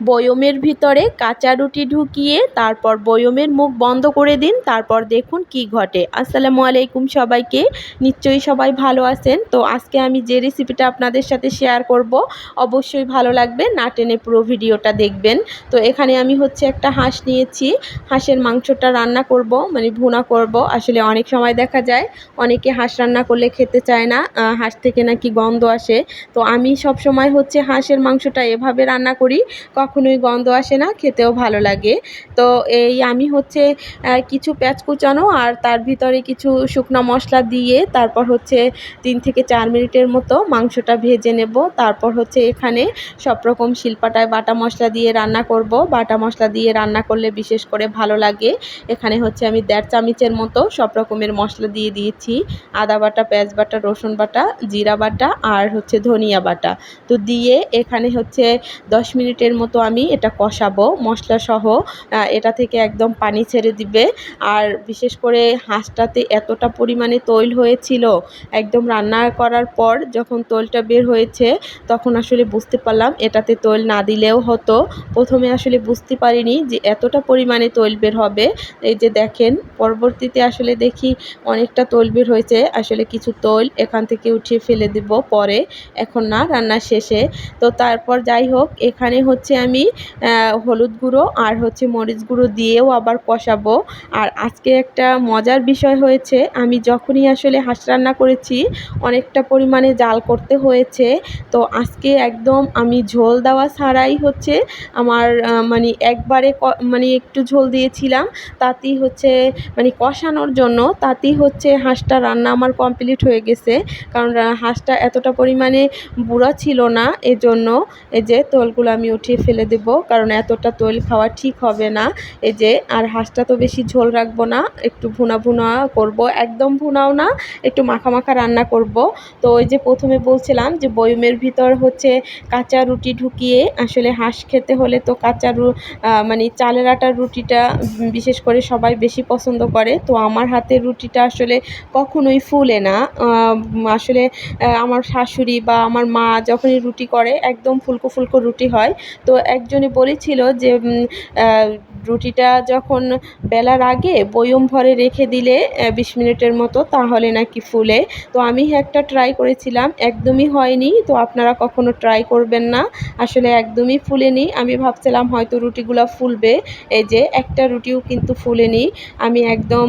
বয়মের ভিতরে কাঁচা রুটি ঢুকিয়ে তারপর বয়মের মুখ বন্ধ করে দিন, তারপর দেখুন কি ঘটে। আসসালামু আলাইকুম সবাইকে। নিশ্চয়ই সবাই ভালো আছেন। তো আজকে আমি যে রেসিপিটা আপনাদের সাথে শেয়ার করব, অবশ্যই ভালো লাগবে, না টেনে পুরো ভিডিওটা দেখবেন। তো এখানে আমি হচ্ছে একটা হাঁস নিয়েছি। হাঁসের মাংসটা রান্না করব মানে ভুনা করব। আসলে অনেক সময় দেখা যায়, অনেকে হাঁস রান্না করলে খেতে চায় না হাঁস থেকে নাকি গন্ধ আসে। তো আমি সব সময় হচ্ছে হাঁসের মাংসটা এভাবে রান্না করি। কখনোই গন্ধ আসে না, খেতেও ভালো লাগে। তো এই আমি হচ্ছে কিছু পেঁয়াজ কুচানো আর তার ভিতরে কিছু শুকনো মশলা দিয়ে তারপর হচ্ছে তিন থেকে চার মিনিটের মতো মাংসটা ভেজে নেব। তারপর হচ্ছে এখানে সব রকম শিলপাটায় বাটা মশলা দিয়ে রান্না করব। বাটা মশলা দিয়ে রান্না করলে বিশেষ করে ভালো লাগে। এখানে হচ্ছে আমি দেড় চামচের মতো সব রকমের মশলা দিয়ে দিয়েছি। আদা বাটা, পেঁয়াজ বাটা, রসুন বাটা, জিরা বাটা আর হচ্ছে ধনিয়া বাটা। তো দিয়ে এখানে হচ্ছে দশ মিনিটের মতো আমি এটা কষাবো মশলা সহ এটা থেকে একদম পানি ছেড়ে দিবে। আর বিশেষ করে হাঁসটাতে এতটা পরিমাণে তৈল হয়েছিল, একদম রান্না করার পর যখন তৈলটা বের হয়েছে, তখন আসলে বুঝতে পারলাম এটাতে তৈল না দিলেও হতো। প্রথমে আসলে বুঝতে পারিনি যে এতটা পরিমাণে তৈল বের হবে। এই যে দেখেন, পরবর্তীতে আসলে দেখি অনেকটা তৈল বের হয়েছে, আসলে কিছু তৈল এখান থেকে উঠিয়ে ফেলে দিব পরে। এখন না, রান্না শেষে। তো তারপর যাই হোক, এখানে হচ্ছে আমি হলুদ গুঁড়ো আর হচ্ছে মরিচ গুঁড়ো দিয়েও আবার কষাবো। আর আজকে একটা মজার বিষয় হয়েছে, আমি যখনই আসলে হাঁস রান্না করেছি, অনেকটা পরিমাণে জাল করতে হয়েছে। তো আজকে একদম আমি ঝোল দেওয়া ছাড়াই হচ্ছে আমার মানে একবারে মানে একটু ঝোল দিয়েছিলাম। তাতেই হচ্ছে মানে কষানোর জন্য তাতেই হচ্ছে হাঁসটা রান্না আমার কমপ্লিট হয়ে গেছে। কারণ হাঁসটা এতটা পরিমাণে বুড়া ছিল না, এজন্য এই যে তোলগুলো আমি উঠিয়ে ফেলে দেব, কারণ এতটা তৈল খাওয়া ঠিক হবে না। এই যে, আর হাঁসটা তো বেশি ঝোল রাখব না, একটু ভুনা ভুনা করব। একদম ভুনাও না, একটু মাখা মাখা রান্না করব। তো ওই যে প্রথমে বলছিলাম যে বয়মের ভিতর হচ্ছে কাঁচা রুটি ঢুকিয়ে, আসলে হাঁস খেতে হলে তো কাঁচা রু মানে চালের আটার রুটিটা বিশেষ করে সবাই বেশি পছন্দ করে। তো আমার হাতের রুটিটা আসলে কখনোই ফুলে না। আসলে আমার শাশুড়ি বা আমার মা যখনই রুটি করে, একদম ফুলকো ফুলকো রুটি হয়। তো একজনে বলেছিল যে রুটিটা যখন বেলার আগে বয়ম ভরে রেখে দিলে বিশ মিনিটের মতো, তাহলে নাকি ফুলে। তো আমি একটা ট্রাই করেছিলাম, একদমই হয়নি। তো আপনারা কখনো ট্রাই করবেন না। আসলে একদমই ফুলেনি। আমি ভাবছিলাম হয়তো রুটিগুলো ফুলবে। এই যে, একটা রুটিও কিন্তু ফুলেনি। আমি একদম,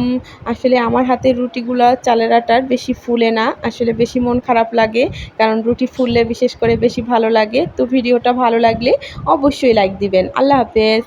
আসলে আমার হাতের রুটিগুলো, চালের আটার বেশি ফুলে না। আসলে বেশি মন খারাপ লাগে। কারণ রুটি ফুললে বিশেষ করে বেশি ভালো লাগে। তো ভিডিওটা ভালো লাগলে অবশ্যই লাইক দিবেন আল্লাহ হাফেজ